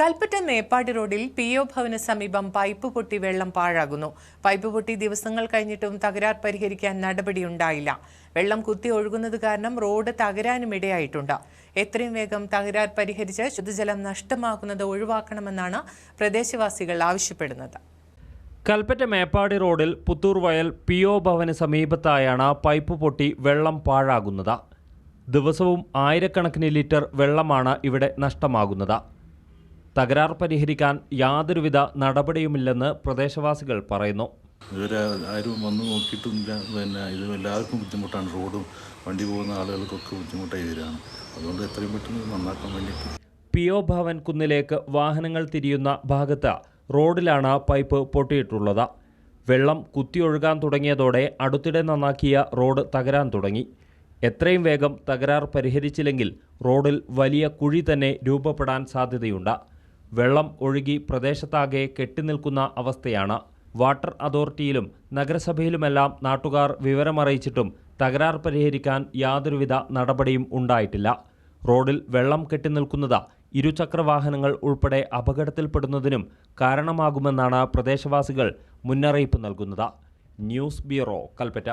കൽപ്പറ്റ മേപ്പാടി റോഡിൽ P O ഭവന് സമീപം pipe പൊട്ടി വെള്ളം പാഴാകുന്നു. പൈപ്പ് പൊട്ടി ദിവസങ്ങൾ കഴിഞ്ഞിട്ടും തകരാർ പരിഹരിക്കാൻ നടപടിയുണ്ടായില്ല. വെള്ളം കുത്തി ഒഴുകുന്നത് കാരണം റോഡ് തകരാനും ഇടയായിട്ടുണ്ട്. എത്രയും വേഗം തകരാർ പരിഹരിച്ച് ശുദ്ധജലം നഷ്ടമാക്കുന്നത് ഒഴിവാക്കണമെന്നാണ് പ്രദേശവാസികൾ ആവശ്യപ്പെടുന്നത്. കൽപ്പറ്റ മേപ്പാടി റോഡിൽ പുത്തൂർ വയൽ പി ഒ ഭവന് സമീപത്തായാണ് പൈപ്പ് പൊട്ടി വെള്ളം പാഴാകുന്നത്. ദിവസവും ആയിരക്കണക്കിന് ലിറ്റർ വെള്ളമാണ് ഇവിടെ നഷ്ടമാകുന്നത്. തകരാർ പരിഹരിക്കാൻ യാതൊരുവിധ നടപടിയുമില്ലെന്ന് പ്രദേശവാസികൾ പറയുന്നു. ഇതുവരെ ആരും വന്നു നോക്കിയിട്ടില്ല. പിന്നെ ഇത് എല്ലാവർക്കും ബുദ്ധിമുട്ടാണ്. റോഡും വണ്ടി പോകുന്ന ആളുകൾക്കൊക്കെ ബുദ്ധിമുട്ടായി വരികയാണ്. അതുകൊണ്ട് എത്രയും പെട്ടെന്ന് നന്നാക്കാൻ വേണ്ടിയിട്ട്. പി ഒ ഭവൻ കുന്നിലേക്ക് വാഹനങ്ങൾ തിരിയുന്ന ഭാഗത്ത് റോഡിലാണ് പൈപ്പ് പൊട്ടിയിട്ടുള്ളത്. വെള്ളം കുത്തിയൊഴുകാൻ തുടങ്ങിയതോടെ അടുത്തിടെ നന്നാക്കിയ റോഡ് തകരാൻ തുടങ്ങി. എത്രയും വേഗം തകരാർ പരിഹരിച്ചില്ലെങ്കിൽ റോഡിൽ വലിയ കുഴി തന്നെ രൂപപ്പെടാൻ സാധ്യതയുണ്ട്. വെള്ളം ഒഴുകി പ്രദേശത്താകെ കെട്ടിനിൽക്കുന്ന അവസ്ഥയാണ്. വാട്ടർ അതോറിറ്റിയിലും നഗരസഭയിലുമെല്ലാം നാട്ടുകാർ വിവരമറിയിച്ചിട്ടും തകരാർ പരിഹരിക്കാൻ യാതൊരുവിധ നടപടിയും ഉണ്ടായിട്ടില്ല. റോഡിൽ വെള്ളം കെട്ടിനിൽക്കുന്നത് ഇരുചക്രവാഹനങ്ങൾ ഉൾപ്പെടെ അപകടത്തിൽപ്പെടുന്നതിനും കാരണമാകുമെന്നാണ് പ്രദേശവാസികൾ മുന്നറിയിപ്പ് നൽകുന്നത്. News bureau Kalpetta.